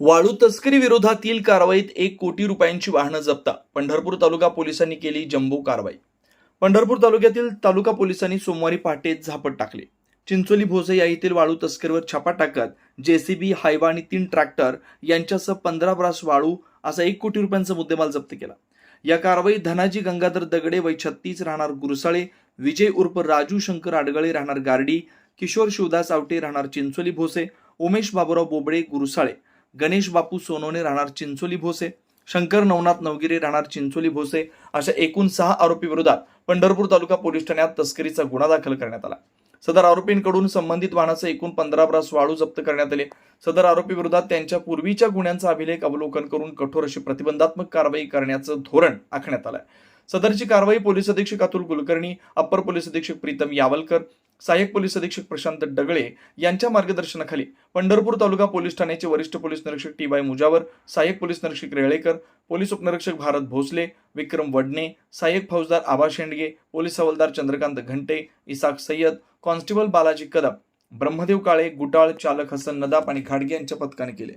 वाळू तस्करी विरोधातील कारवाईत एक कोटी रुपयांची वाहनं जप्ता. पंढरपूर तालुका पोलिसांनी केली जम्बो कारवाई. पंढरपूर तालुक्यातील तालुका पोलिसांनी सोमवारी पहाटे झापट टाकले. चिंचोली भोसे या येथील वाळू तस्करीवर छापा टाकत जेसीबी हायवा आणि तीन ट्रॅक्टर यांच्यासह पंधरा ब्रास वाळू असा एक कोटी रुपयांचा मुद्देमाल जप्त केला. या कारवाईत धनाजी गंगाधर दगडे वय छत्तीस राहणार गुरसाळे विजय उर्फ राजू शंकर आडगळे राहणार गार्डी किशोर शिवदास आवटे राहणार चिंचोली भोसे उमेश बाबुराव बोबडे गुरुसाळे. गणेश बापू सोनवणे राहणार चिंचोली भोसे शंकर नवनाथ नवगिरे राहणार चिंचोली भोसे अशा एकूण सहा आरोपी विरोधात पंढरपूर तालुका पोलीस ठाण्यात तस्करीचा गुन्हा दाखल करण्यात आला. सदर आरोपींकडून संबंधित वाहनाचे एकूण पंधरा ब्रास वाळू जप्त करण्यात आले. सदर आरोपी विरोधात त्यांच्या पूर्वीच्या गुन्ह्यांचा अभिलेख अवलोकन करून कठोर अशी प्रतिबंधात्मक कारवाई करण्याचं धोरण आखण्यात आलंय. सदरची कारवाई पोलीस अधीक्षक अतुल कुलकर्णी अप्पर पोलीस अधीक्षक प्रीतम यावलकर सहाय्यक पोलीस अधीक्षक प्रशांत डगळे यांच्या मार्गदर्शनाखाली पंढरपूर तालुका पोलीस ठाण्याचे वरिष्ठ पोलीस निरीक्षक टी वाय मुजावर सहाय्यक पोलीस निरीक्षक रेळेकर पोलीस उपनिरीक्षक भारत भोसले विक्रम वडणे सहाय्यक फौजदार आबा शेंडगे पोलीस हवालदार चंद्रकांत घंटे इसाक सय्यद कॉन्स्टेबल बालाजी कदम ब्रह्मदेव काळे गुटाळ चालक हसन नदाप आणि घाडगे यांच्या पथकाने केले.